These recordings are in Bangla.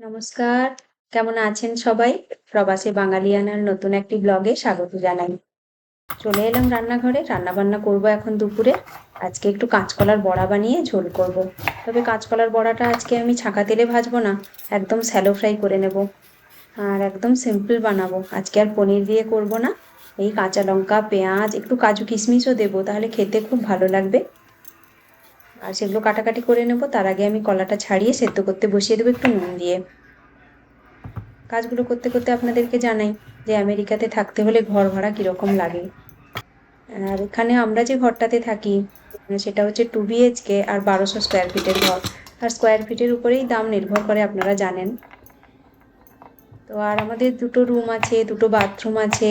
নমস্কার। কেমন আছেন সবাই? প্রবাসী বাঙালিয়ানার নতুন একটি ব্লগে স্বাগত জানাই। চলে এলাম রান্নাঘরে রান্না বান্না করব এখন দুপুরে। আজকে একটু কাঁচকলার বড়া বানিয়ে ঝোল করব। তবে কাঁচকলার বড়াটা আজকে আমি ছাঁকা তেলে ভাজবো না, একদম স্যালো ফ্রাই করে নেব। আর একদম সিম্পল বানাবো। আজকে আর পনির দিয়ে করব না। এই কাঁচা লঙ্কা, পেঁয়াজ, একটু কাজু কিশমিশও দেবো, তাহলে খেতে খুব ভালো লাগবে। আর সেগুলো কাটাকাটি করে নেব। তার আগে আমি কলাটা ছাড়িয়ে সেদ্ধ করতে বসিয়ে দেবো একটু নুন দিয়ে। কাজগুলো করতে করতে আপনাদেরকে জানাই যে আমেরিকাতে থাকতে হলে ঘর ভাড়া কীরকম লাগে। আর এখানে আমরা যে ঘরটাতে থাকি, সেটা হচ্ছে টু বিএইচকে আর বারোশো স্কোয়ার ফিটের ঘর। আর স্কোয়ার ফিটের উপরেই দাম নির্ভর করে আপনারা জানেন। তো আর আমাদের দুটো রুম আছে, দুটো বাথরুম আছে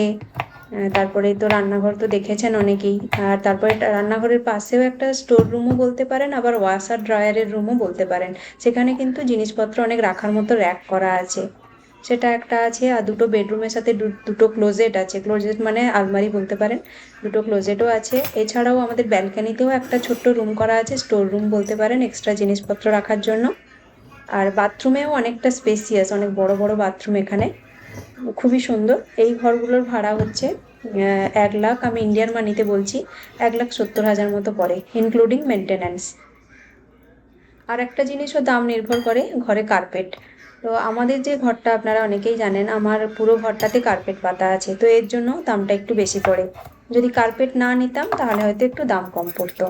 তারপরে তো রান্নাঘর তো দেখেছেন অনেকেই। আর তারপরে রান্নাঘরের পাশেও একটা স্টোর রুমও বলতে পারেন, আবার ওয়াশার ড্রয়ারের রুমও বলতে পারেন। সেখানে কিন্তু জিনিসপত্র অনেক রাখার মতো র্যাক করা আছে। সেটা একটা আছে, আর দুটো বেডরুমের সাথে দুটো ক্লোজেট আছে। ক্লোজেট মানে আলমারি বলতে পারেন, দুটো ক্লোজেটও আছে। এছাড়াও আমাদের ব্যালকানিতেও একটা ছোট্ট রুম করা আছে স্টোর রুম বলতে পারেন এক্সট্রা জিনিসপত্র রাখার জন্য। আর বাথরুমেও অনেকটা স্পেসিয়াস অনেক বড় বড় বাথরুম এখানে। খুবই সুন্দর। এই ঘরগুলোর ভাড়া হচ্ছে এক লাখ, আমি ইন্ডিয়ান মানিতে বলছি, এক লাখ সত্তর হাজার মতো পড়ে ইনক্লুডিং মেনটেন্যান্স আর একটা জিনিসও দাম নির্ভর করে ঘরে কার্পেট তো আমাদের যে ঘরটা আপনারা অনেকেই জানেন, আমার পুরো ঘরটাতে কার্পেট পাতা আছে, তো এর জন্য দামটা একটু বেশি পড়ে। যদি কার্পেট না নিতাম, তাহলে হয়তো একটু দাম কম পড়তো।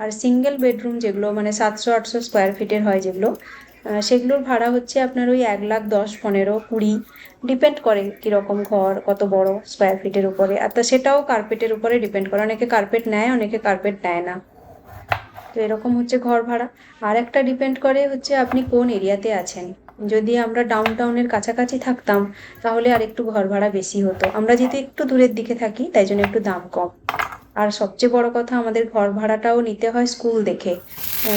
আর সিঙ্গেল বেডরুম যেগুলো মানে সাতশো আটশো স্কোয়ার ফিটের হয় যেগুলো সেগুলোর ভাড়া হচ্ছে আপনার ওই এক লাখ দশ পনেরো কুড়ি ডিপেন্ড করে কীরকম ঘর, কত বড় স্কোয়ার ফিটের উপরে। আর তা সেটাও কার্পেটের উপরে ডিপেন্ড করে। অনেকে কার্পেট নেয়, অনেকে কার্পেট নেয় না। তো এরকম হচ্ছে ঘর ভাড়া। আর একটা ডিপেন্ড করে হচ্ছে আপনি কোন এরিয়াতে আছেন। যদি আমরা ডাউন টাউনের কাছাকাছি থাকতাম, তাহলে আর একটু ঘর ভাড়া বেশি হতো। আমরা যেহেতু একটু দূরের দিকে থাকি, তাই জন্য একটু দাম কম। আর সবচেয়ে বড় কথা, আমাদের ঘর ভাড়াটাও নিতে হয় স্কুল দেখে।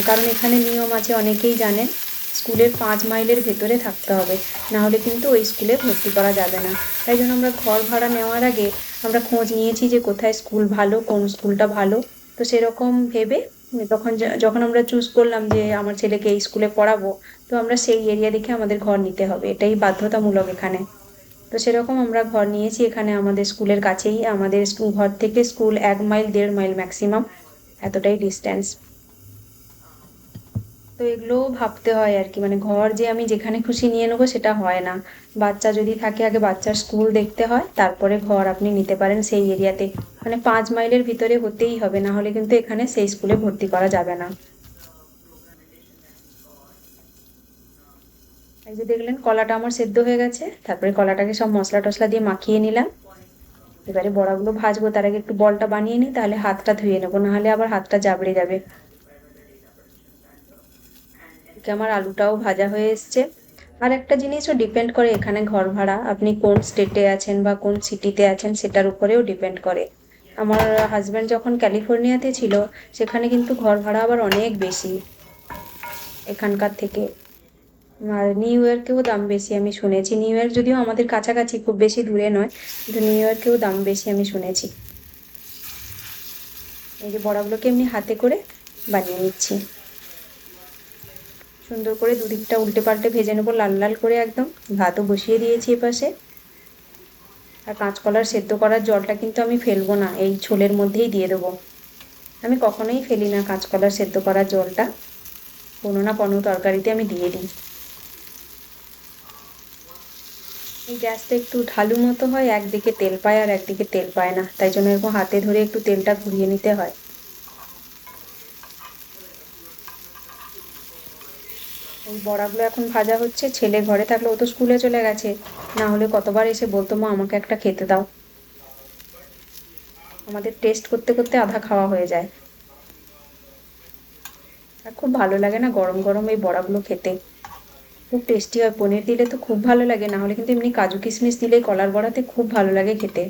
কারণ এখানে নিয়ম আছে, অনেকেই জানেন স্কুলের পাঁচ মাইলের ভেতরে থাকতে হবে। না হলে কিন্তু ওই স্কুলে ভর্তি করা যাবে না। তাই জন্য আমরা ঘর ভাড়া নেওয়ার আগে আমরা খোঁজ নিয়েছি যে কোথায় স্কুল ভালো, কোন স্কুলটা ভালো। তো সেরকম ভেবে তখন যখন আমরা চুজ করলাম যে আমার ছেলেকে এই স্কুলে পড়াবো, তো আমরা সেই এরিয়া দেখে আমাদের ঘর নিতে হবে। এটাই বাধ্যতামূলক এখানে। তো সেরকম আমরা ঘর নিয়েছি। এখানে আমাদের স্কুলের কাছেই আমাদের ঘর থেকে স্কুল এক মাইল, দেড় মাইল ম্যাক্সিমাম এতটাই ডিস্ট্যান্স তো এগুলোও ভাবতে হয় আর কি। মানে ঘর যে আমি যেখানে খুশি নিয়ে নেব সেটা হয় না। বাচ্চা যদি থাকে আগে বাচ্চার স্কুল দেখতে হয়, তারপরে ঘর আপনি নিতে পারেন সেই এরিয়াতে মানে পাঁচ মাইলের ভিতরে হতেই হবে, না হলে কিন্তু এখানে সেই স্কুলে ভর্তি করা যাবে না। এই যে দেখলেন কলাটা আমার সেদ্ধ হয়ে গেছে, তারপরে কলাটাকে সব মশলা টশলা দিয়ে মাখিয়ে নিলাম। এবারে বড়াগুলো ভাজবো, তার আগে একটু বলটা বানিয়ে নিই, তাহলে হাতটা ধুয়ে নেব নাহলে আবার হাতটা জাবড়ে যাবে। আমার আলুটাও ভাজা হয়ে এসছে। আর একটা জিনিসও ডিপেন্ড করে এখানে ঘর ভাড়া। আপনি কোন স্টেটে আছেন বা কোন সিটিতে আছেন সেটার উপরেও ডিপেন্ড করে। আমার হাজব্যান্ড যখন ক্যালিফোর্নিয়াতে ছিল, সেখানে কিন্তু ঘর ভাড়া আবার অনেক বেশি এখানকার থেকে। আর নিউ ইয়র্কেও দাম বেশি, আমি শুনেছি। নিউ ইয়র্ক যদিও আমাদের কাছাকাছি, খুব বেশি দূরে নয়, কিন্তু নিউ ইয়র্কেও দাম বেশি, আমি শুনেছি। এই যে বড়াগুলোকে এমনি হাতে করে বানিয়ে নিচ্ছি। সুন্দর করে দুদিকটা উল্টে পাল্টে ভেজে নেব, লাল লাল করে একদম। ভাতও বসিয়ে দিয়েছি এপাশে। আর কাঁচকলার সেদ্ধ করার জলটা কিন্তু আমি ফেলব না, এই ছোলের মধ্যেই দিয়ে দেবো। আমি কখনোই ফেলি না কাঁচকলার সেদ্ধ করার জলটা। কোনো না কোনো তরকারিতে আমি দিয়ে দিই। এই গ্যাসটা একটু ঢালু মতো হয়, একদিকে তেল পায় আর একদিকে তেল পায় না, তাই জন্য এরকম হাতে ধরে একটু তেলটা ঘুরিয়ে নিতে হয়। ওই বড়াগুলো এখন ভাজা হচ্ছে, ছেলে ঘরে থাকলে ও তো স্কুলে চলে গেছে। না হলে কতবার এসে বলতো, মা, আমাকে একটা খেতে দাও। আমাদের টেস্ট করতে করতে আধা খাওয়া হয়ে যায়। আর খুব ভালো লাগে না গরম গরম এই বড়াগুলো খেতে। খুব টেস্টি হয়। পনির দিলে তো খুব ভালো লাগে, না হলে কিন্তু এমনি কাজু কিশমিশ দিলে কলার বড়াতে খুব ভালো লাগে খেতে।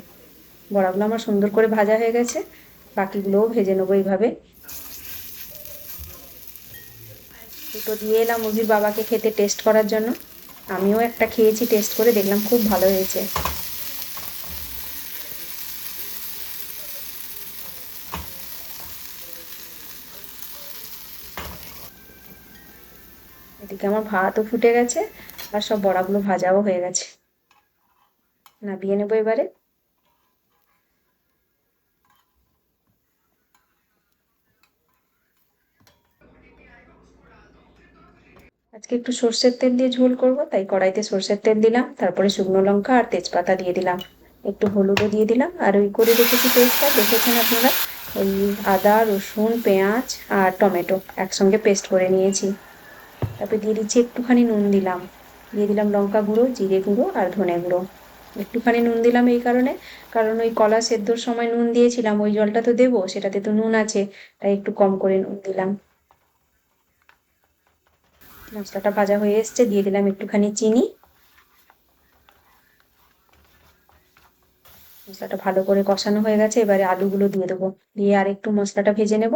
বড়াগুলো আমার সুন্দর করে ভাজা হয়ে গেছে, বাকিগুলোও ভেজে নেব এইভাবে। দুটো দিয়ে এলাম মুরগির বাবাকে খেতে টেস্ট করার জন্য। আমিও একটা খেয়েছি টেস্ট করে দেখলাম খুব ভালো হয়েছে। এদিকে এদিকে আমার ভাতও ফুটে গেছে, আর সব বড়াগুলো ভাজাও হয়ে গেছে। নাবিয়ে নেব এবারে। আজকে একটু সর্ষের তেল দিয়ে ঝোল করব, তাই কড়াইতে সর্ষের তেল দিলাম, তারপরে শুকনো লঙ্কা আর তেজপাতা দিয়ে দিলাম। একটু হলুদও দিয়ে দিলাম, আর ওই করে রেখেছি পেস্টটা, দেখেছেন আপনারা? ওই আদা, রসুন, পেঁয়াজ আর টমেটো একসঙ্গে পেস্ট করে নিয়েছি। তারপরে দিয়ে দিচ্ছি একটুখানি নুন দিলাম। দিয়ে দিলাম লঙ্কা গুঁড়ো, জিরে গুঁড়ো আর ধনে গুঁড়ো। একটুখানি নুন দিলাম এই কারণে, কারণ ওই কলা সেদ্ধর সময় নুন দিয়েছিলাম, ওই জলটা তো দেবো, সেটাতে তো নুন আছে, তাই একটু কম করে নুন দিলাম। মশলাটা ভাজা হয়ে এসছে, দিয়ে দিলাম একটুখানি চিনি। মশলাটা ভালো করে কষানো হয়ে গেছে, এবারে আলুগুলো দিয়ে দেবো। দিয়ে আর একটু মশলাটা ভেজে নেব।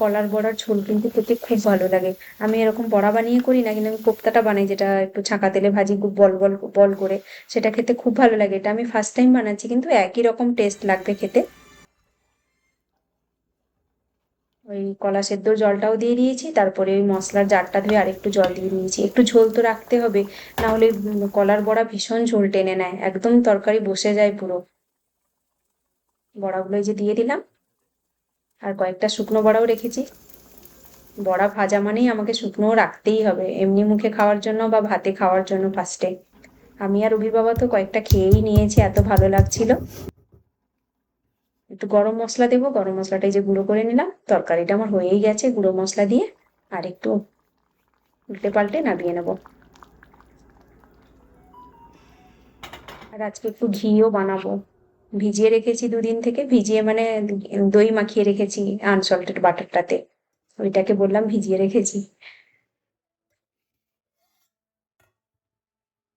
কলার বড়ার ঝোল কিন্তু খেতে খুব ভালো লাগে। আমি এরকম বড়া বানিয়ে করি না, কিন্তু আমি কোপ্তাটা বানাই, যেটা একটু ছাঁকা তেলে ভাজি, খুব বল বল বল করে, সেটা খেতে খুব ভালো লাগে। এটা আমি ফার্স্ট টাইম বানাচ্ছি, কিন্তু একই রকম টেস্ট লাগবে খেতে। ওই কলা সেদ্ধ জলটাও দিয়ে দিয়েছি, তারপরে ওই মশলার জারটা ধুয়ে আরেকটু জল দিয়ে দিয়েছি একটু ঝোল তো রাখতে হবে, না হলে কলার বড়া ভীষণ ঝোল টেনে নেয়, একদম তরকারি বসে যায় পুরো। বড়াগুলো যে দিয়ে দিলাম, আর কয়েকটা শুকনো বড়াও রেখেছি। বড়া ভাজা মানেই আমাকে শুকনোও রাখতেই হবে, এমনি মুখে খাওয়ার জন্য বা ভাতে খাওয়ার জন্য ফার্স্টে আমি আর অভির বাবা তো কয়েকটা খেয়েই নিয়েছি, এত ভালো লাগছিল। একটু গরম মশলা দেবো, গরম মশলাটা যে গুঁড়ো করে নিলাম। তরকারিটা আমার হয়েই গেছে, গুঁড়ো মশলা দিয়ে। আর একটু উল্টে পাল্টে নামিয়ে নেব। আর আজকে একটু ঘিও বানাবো। ভিজিয়ে রেখেছি দুদিন থেকে, ভিজিয়ে মানে দই মাখিয়ে রেখেছি আনসল্টেড বাটারটাতে। ওইটাকে বললাম ভিজিয়ে রেখেছি।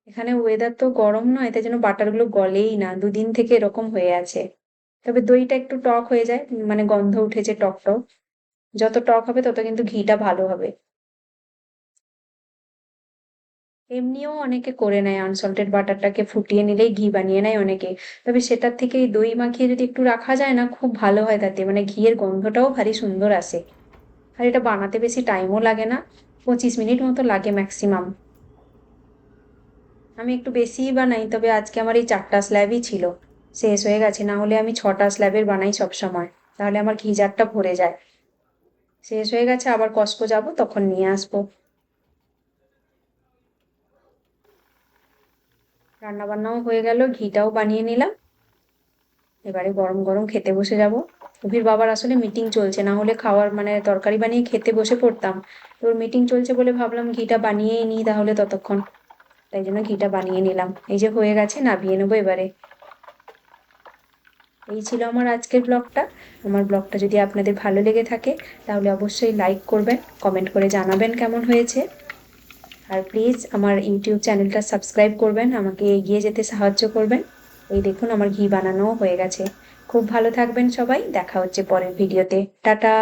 এখানে ওয়েদার তো গরম নয়, তাই জন্য বাটারগুলো গলেই না। দুদিন থেকে এরকম হয়ে আছে। তবে দইটা একটু টক হয়ে যায় মানে গন্ধ উঠেছে টক টক। যত টক হবে তত কিন্তু ঘিটা ভালো হবে। এমনিও অনেকে করে নেয় আনসল্টেড বাটারটাকে, ফুটিয়ে নিলেই ঘি বানিয়ে নেয় অনেকে। তবে সেটার থেকে এই দই মাখিয়ে যদি একটু রাখা যায় না, খুব ভালো হয় তাতে। মানে ঘিয়ের গন্ধটাও ভারী সুন্দর আসে। আর এটা বানাতে বেশি টাইমও লাগে না, পঁচিশ মিনিট মতো লাগে ম্যাক্সিমাম আমি একটু বেশিই বানাই, তবে আজকে আমার এই চারটা স্ল্যাবই ছিল। শেষ হয়ে গেছে, না হলে আমি ছটা স্ল্যাবের বানাই সব সময়। তাহলে আমার ঘি জারটা ভরে যায়। শেষ হয়ে গেছে, আবার কস্কো যাব, তখন নিয়ে আসব। রান্না বান্নাও হয়ে গেল, ঘিটাও বানিয়ে নিলাম। এবারে গরম গরম খেতে বসে যাব। অভির বাবার আসলে মিটিং চলছে, না হলে খাওয়ার মানে তরকারি বানিয়ে খেতে বসে পড়তাম। তোর মিটিং চলছে বলে ভাবলাম ঘিটা বানিয়েই নিই তাহলে ততক্ষণ। তাই জন্য ঘিটা বানিয়ে নিলাম। এই যে হয়ে গেছে, নাবিয়ে নেব এবারে। এই ছিল আমার আজকের ব্লগটা। আমার ব্লগটা যদি আপনাদের ভালো লেগে থাকে, তাহলে অবশ্যই লাইক করবেন কমেন্ট করে জানাবেন কেমন হয়েছে। আর প্লিজ আমার ইউটিউব চ্যানেলটা সাবস্ক্রাইব করবেন, আমাকে এগিয়ে যেতে সাহায্য করবেন। এই দেখুন আমার ঘি বানানোও হয়ে গেছে। খুব ভালো থাকবেন সবাই, দেখা হচ্ছে পরের ভিডিওতে। টাটা!